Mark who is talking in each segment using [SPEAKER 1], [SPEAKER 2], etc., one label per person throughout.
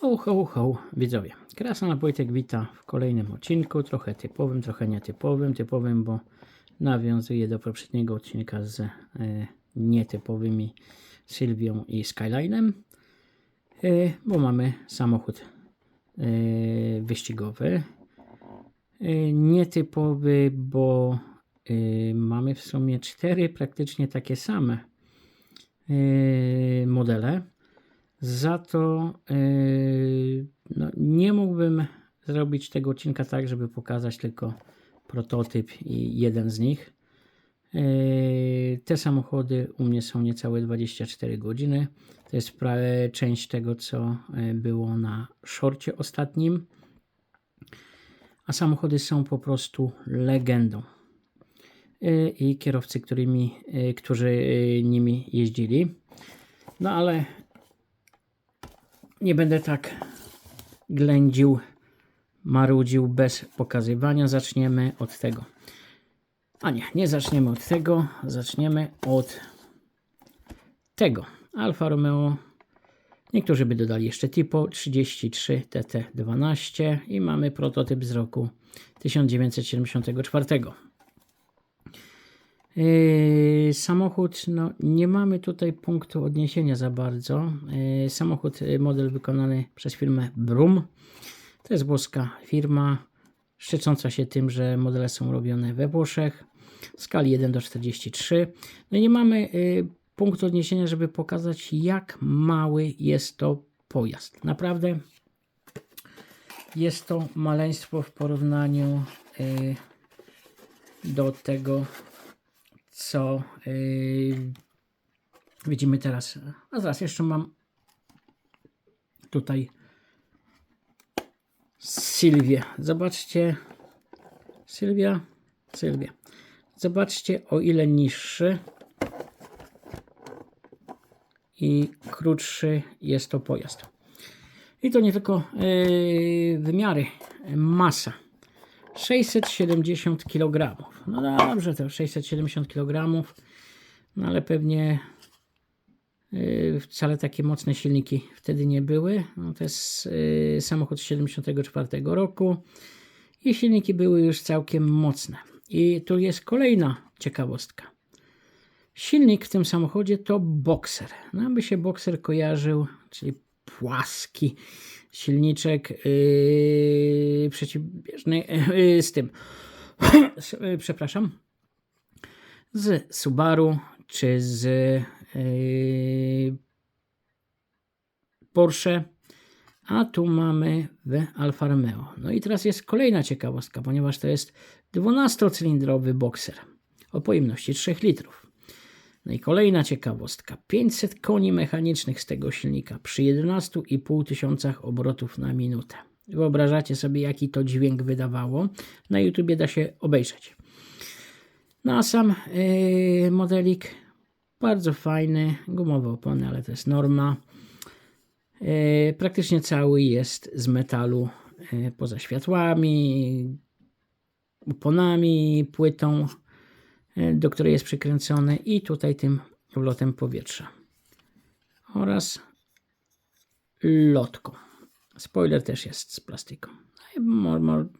[SPEAKER 1] Ho, ho, ho, widzowie. Krasna Wojtek wita w kolejnym odcinku, trochę typowym, trochę nietypowym. Typowym, bo nawiązuje do poprzedniego odcinka z e, nietypowymi Sylwią i Skylinem, e, bo mamy samochód e, wyścigowy. Nietypowy, bo mamy w sumie cztery praktycznie takie same modele. Za to yy, no, nie mógłbym zrobić tego odcinka tak, żeby pokazać tylko prototyp i jeden z nich. Yy, te samochody u mnie są niecałe 24 godziny. To jest prawie część tego, co yy, było na szorcie ostatnim. A samochody są po prostu legendą. I kierowcy, którymi, którzy nimi jeździli. No ale nie będę tak ględził, marudził bez pokazywania. Zaczniemy od tego. A nie, nie zaczniemy od tego. Zaczniemy od tego. Alfa Romeo. Niektórzy by dodali jeszcze Tipo 33 TT12 i mamy prototyp z roku 1974. Yy, samochód, no nie mamy tutaj punktu odniesienia za bardzo. Yy, samochód, yy, model wykonany przez firmę Brum. To jest włoska firma, szczycąca się tym, że modele są robione we Włoszech w skali 1 do 43. No i nie mamy punktu odniesienia, żeby pokazać, jak mały jest to pojazd. Naprawdę jest to maleństwo w porównaniu do tego, co yy, widzimy teraz. A zaraz jeszcze mam tutaj Sylwię. Zobaczcie. Sylwia. Sylwia. Zobaczcie o ile niższy i krótszy jest to pojazd. I to nie tylko yy, wymiary, masa. 670 kg. No dobrze, to 670 kg, no ale pewnie yy, wcale takie mocne silniki wtedy nie były. No to jest yy, samochód z 74 roku i silniki były już całkiem mocne. I tu jest kolejna ciekawostka. Silnik w tym samochodzie to Boxer. No, aby się Boxer kojarzył, czyli płaski silniczek yy, przeciwbieżny yy, z tym, przepraszam, z Subaru czy z yy, Porsche, a tu mamy w Alfa Romeo. No i teraz jest kolejna ciekawostka, ponieważ to jest 12-cylindrowy bokser o pojemności 3 litrów. No i kolejna ciekawostka. 500 koni mechanicznych z tego silnika przy 11,5 tysiącach obrotów na minutę. Wyobrażacie sobie, jaki to dźwięk wydawało? Na YouTubie da się obejrzeć. No a sam yy, modelik bardzo fajny, gumowe opony, ale to jest norma. Yy, praktycznie cały jest z metalu, yy, poza światłami, oponami, płytą do której jest przykręcony i tutaj tym wlotem powietrza oraz lotką. Spoiler też jest z plastiku.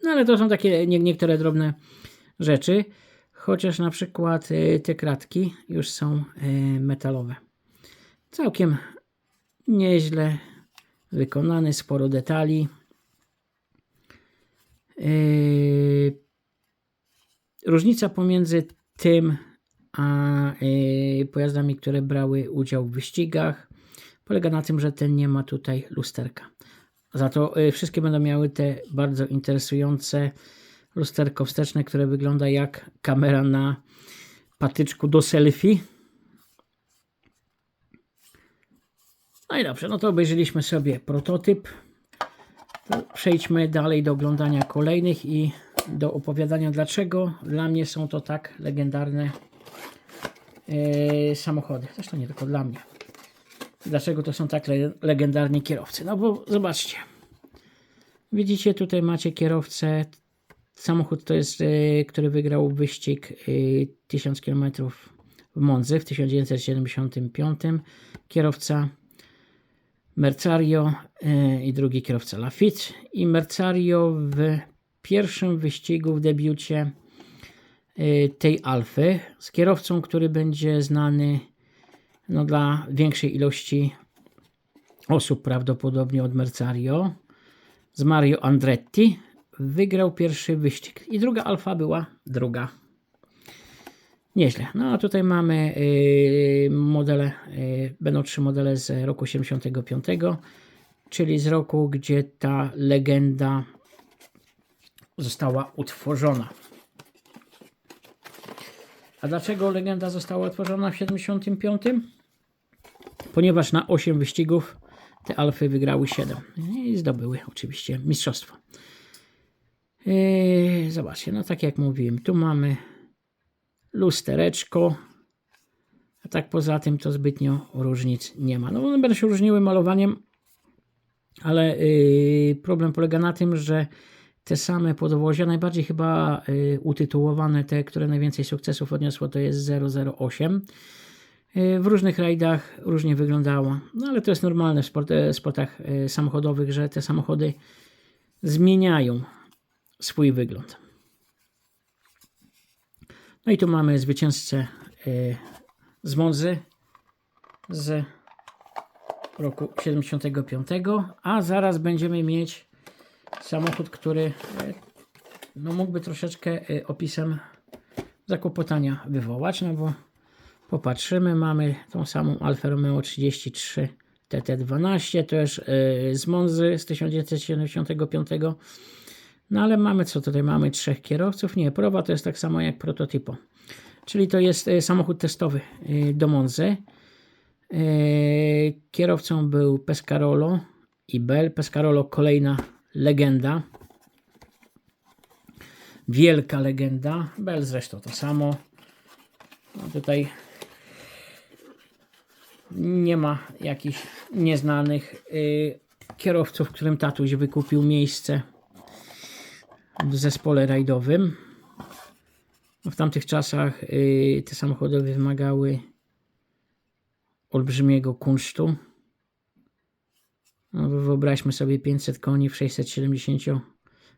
[SPEAKER 1] No ale to są takie niektóre drobne rzeczy, chociaż na przykład te kratki już są metalowe. Całkiem nieźle wykonany, sporo detali. Różnica pomiędzy tym a y, pojazdami, które brały udział w wyścigach, polega na tym, że ten nie ma tutaj lusterka. Za to y, wszystkie będą miały te bardzo interesujące lusterko wsteczne, które wygląda jak kamera na patyczku do selfie. No i dobrze, no to obejrzeliśmy sobie prototyp. To przejdźmy dalej do oglądania kolejnych i do opowiadania, dlaczego dla mnie są to tak legendarne yy, samochody. Zresztą nie tylko dla mnie. Dlaczego to są tak le legendarni kierowcy? No bo zobaczcie. Widzicie, tutaj macie kierowcę. Samochód to jest, yy, który wygrał wyścig yy, 1000 km w Monzy w 1975. Kierowca Mercario e, i drugi kierowca Lafitte. I Mercario w pierwszym wyścigu, w debiucie e, tej Alfy z kierowcą, który będzie znany no, dla większej ilości osób prawdopodobnie od Mercario, z Mario Andretti, wygrał pierwszy wyścig. I druga Alfa była druga. Nieźle. No a tutaj mamy yy, modele, yy, będą trzy modele z roku 75, czyli z roku, gdzie ta legenda została utworzona. A dlaczego legenda została utworzona w 75? Ponieważ na 8 wyścigów te Alfy wygrały 7 i zdobyły oczywiście mistrzostwo. Yy, zobaczcie, no tak jak mówiłem, tu mamy lustereczko. A tak poza tym to zbytnio różnic nie ma. No one będą się różniły malowaniem, ale yy, problem polega na tym, że te same podwozia, najbardziej chyba yy, utytułowane, te, które najwięcej sukcesów odniosło, to jest 008. Yy, w różnych rajdach różnie wyglądało, no ale to jest normalne w sport, e, sportach yy, samochodowych, że te samochody zmieniają swój wygląd. No i tu mamy zwycięzcę z Monzy z roku 75, a zaraz będziemy mieć samochód, który no mógłby troszeczkę opisem zakłopotania wywołać, no bo popatrzymy, mamy tą samą Alfa Romeo 33 TT12, też z Monzy z 1975 no ale mamy co tutaj? Mamy trzech kierowców. Nie, Prowa to jest tak samo jak prototypo. Czyli to jest e, samochód testowy e, do Monzy. E, kierowcą był Pescarolo i Bell. Pescarolo kolejna legenda. Wielka legenda. Bell zresztą to samo. No tutaj nie ma jakichś nieznanych kierowców, którym tatuś wykupił miejsce w zespole rajdowym. W tamtych czasach y, te samochody wymagały olbrzymiego kunsztu. No, wyobraźmy sobie 500 koni w 670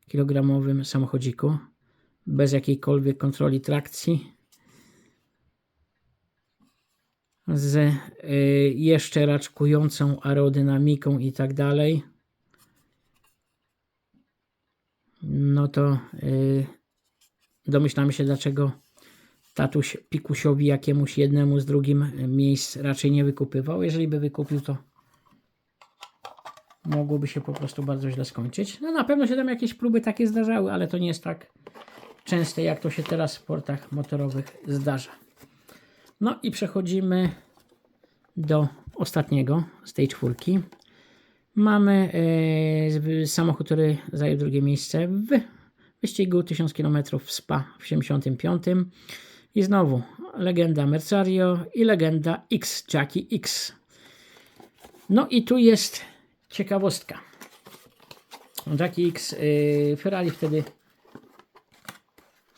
[SPEAKER 1] kg samochodziku bez jakiejkolwiek kontroli trakcji z y, jeszcze raczkującą aerodynamiką i tak dalej no to yy, domyślamy się, dlaczego tatuś Pikusiowi jakiemuś jednemu z drugim miejsc raczej nie wykupywał. Jeżeli by wykupił, to mogłoby się po prostu bardzo źle skończyć. No na pewno się tam jakieś próby takie zdarzały, ale to nie jest tak częste, jak to się teraz w sportach motorowych zdarza. No i przechodzimy do ostatniego z tej czwórki. Mamy e, samochód, który zajął drugie miejsce w wyścigu 1000 km w Spa w 75. I znowu legenda Mercario i legenda X, Jackie X. No i tu jest ciekawostka. Jackie X, e, Ferrari wtedy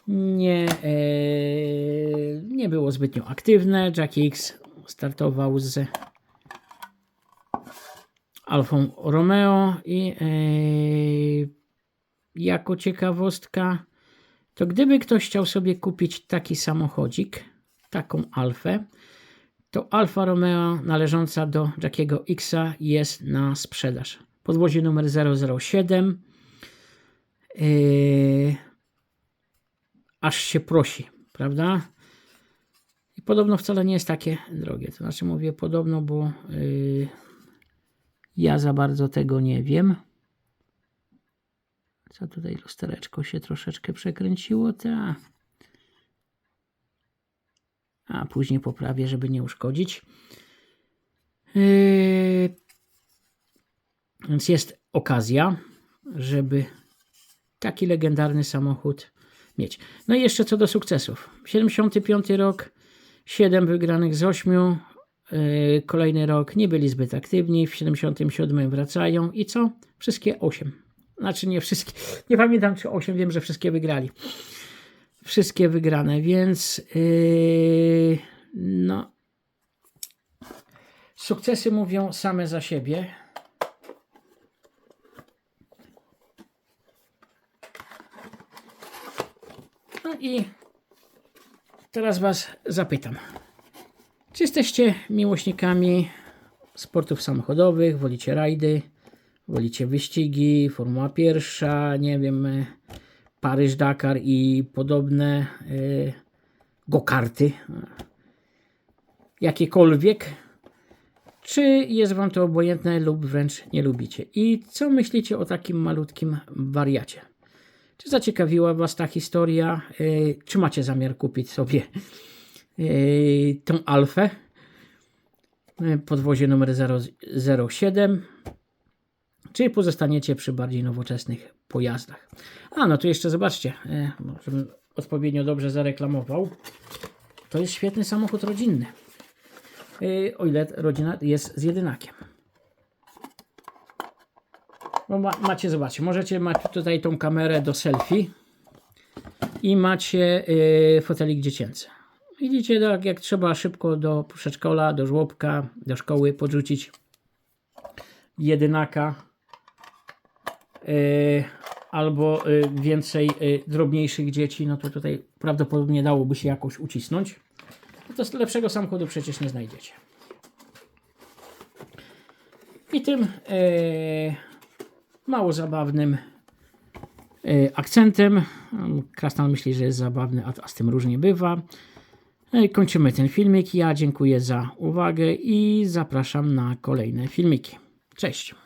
[SPEAKER 1] nie, e, nie było zbytnio aktywne. Jackie X startował z Alfą Romeo i yy, jako ciekawostka, to gdyby ktoś chciał sobie kupić taki samochodzik, taką Alfę, to Alfa Romeo należąca do Jackiego Xa jest na sprzedaż. Podwozie numer 007. Yy, aż się prosi, prawda? I podobno wcale nie jest takie drogie. To znaczy mówię podobno, bo yy, ja za bardzo tego nie wiem. Co tutaj lustereczko się troszeczkę przekręciło? Ta. A później poprawię, żeby nie uszkodzić. Yy... Więc jest okazja, żeby taki legendarny samochód mieć. No i jeszcze co do sukcesów. 75 rok, 7 wygranych z 8, E, kolejny rok nie byli zbyt aktywni, w 77 wracają i co? Wszystkie 8. Znaczy nie wszystkie, nie pamiętam czy 8, wiem, że wszystkie wygrali. Wszystkie wygrane, więc yy, no sukcesy mówią same za siebie. I teraz Was zapytam. Czy jesteście miłośnikami sportów samochodowych? Wolicie rajdy? Wolicie wyścigi? Formuła pierwsza? Nie wiem, e, Paryż-Dakar i podobne y, go-karty? Jakiekolwiek? Czy jest Wam to obojętne lub wręcz nie lubicie? I co myślicie o takim malutkim wariacie? Czy zaciekawiła Was ta historia? Yy, czy macie zamiar kupić sobie yy, tą Alfę? Yy, Podwozie numer 0, 07. Czy pozostaniecie przy bardziej nowoczesnych pojazdach? A, no tu jeszcze zobaczcie, yy, żebym odpowiednio dobrze zareklamował. To jest świetny samochód rodzinny. O ile rodzina jest z jedynakiem. Bo ma, macie, zobaczcie, możecie mać tutaj tą kamerę do selfie i macie yy, fotelik dziecięcy. Widzicie, tak jak trzeba szybko do przedszkola, do żłobka, do szkoły podrzucić jedynaka yy, albo yy, więcej yy, drobniejszych dzieci, no to tutaj prawdopodobnie dałoby się jakoś ucisnąć. No to lepszego samochodu przecież nie znajdziecie. I tym e, mało zabawnym e, akcentem, Krasnal myśli, że jest zabawny, a, z tym różnie bywa. E, kończymy ten filmik. Ja dziękuję za uwagę i zapraszam na kolejne filmiki. Cześć!